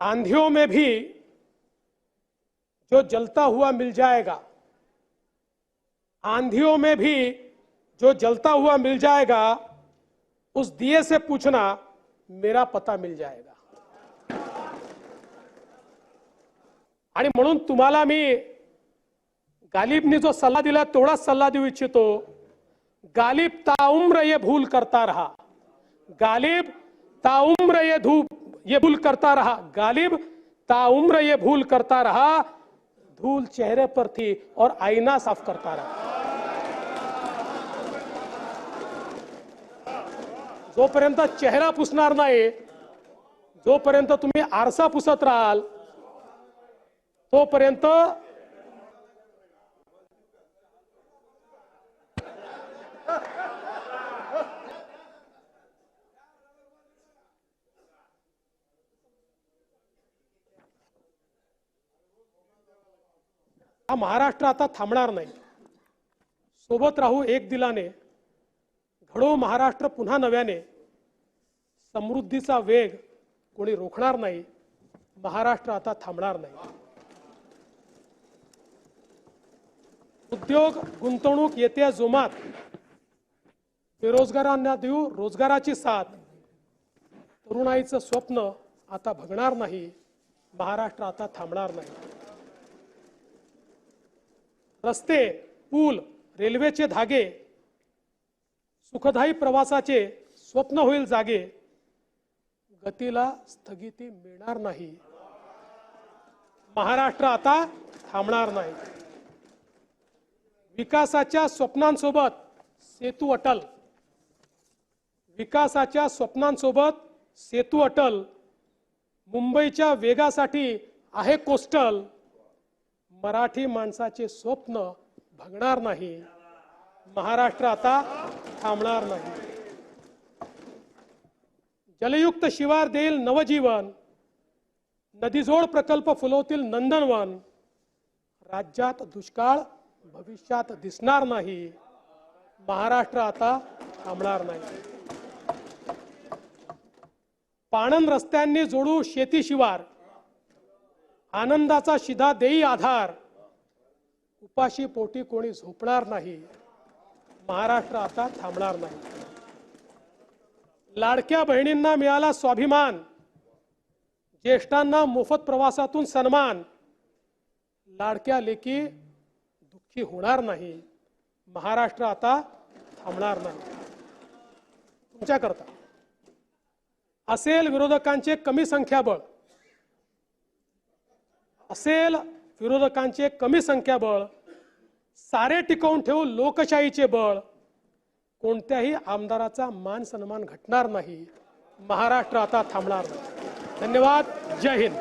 आंधियों में भी जो जलता हुआ मिल जाएगा, आंधियों में भी जो जलता हुआ मिल जाएगा, उस दिए से पूछना, मेरा पता मिल जाएगा। आणि म्हणून तुम्हाला मी जो सल्ला दिला, तेवढाच सल्ला देऊ इच्छितो. गालिब ताउम्र ये भूल करता रहा. गालिब ताउम्र ये धूप ये भूल करता रहा गालिब ताउम्र ये भूल करता रहा धूल चेहरे पर थी और आईना साफ करता रहा। जोपर्यंत चेहरा पुसणार नाही जोपर्यंत तुम्ही आरसा पुसत राहाल तोपर्यंत हा महाराष्ट्र आता थांबणार नाही. सोबत राहू एक दिलाने घडो महाराष्ट्र पुन्हा नव्याने. समृद्धीचा वेग कोणी रोखणार नाही महाराष्ट्र आता थांबणार नाही. उद्योग गुंतवणूक येत्या जोमात बेरोजगारांना देऊ रोजगाराची साथ. तरुणाईचं स्वप्न आता भगणार नाही महाराष्ट्र आता थांबणार नाही. रस्ते पूल रेल्वेचे धागे सुखदायी प्रवासाचे स्वप्न होईल जागे. गतीला स्थगिती मिळणार नाही. महाराष्ट्र आता थांबणार नाही. विकासाच्या स्वप्नांसोबत सेतू अटल. विकासाच्या स्वप्नांसोबत सेतू अटल. मुंबईच्या वेगासाठी आहे कोस्टल. मराठी माणसाचे स्वप्न भगणार नाही महाराष्ट्र आता थांबणार नाही. जलयुक्त शिवार देईल नवजीवन नदीजोड प्रकल्प फुलवतील नंदनवन. राज्यात दुष्काळ भविष्यात दिसणार नाही महाराष्ट्र आता थांबणार नाही. पाणन रस्त्यांनी जोडू शेती शिवार आनंदाचा शिधा देई आधार. उपाशी पोटी कोणी झोपणार नाही. महाराष्ट्र आता थांबणार नाही. लाडक्या बहिणींना मिळाला स्वाभिमान. ज्येष्ठांना मोफत प्रवासातून सन्मान. लाडक्या लेकी दुःखी होणार नाही. महाराष्ट्र आता थांबणार नाही. तुमच्याकरता असेल विरोधकांचे कमी संख्याबळ. असेल विरोधकांचे कमी संख्याबळ सारे टिकवून ठेवू लोकशाहीचे बळ कोणत्याही आमदाराचा मान सन्मान घटणार नाही. महाराष्ट्र आता थांबणार नाही. धन्यवाद. जय हिंद.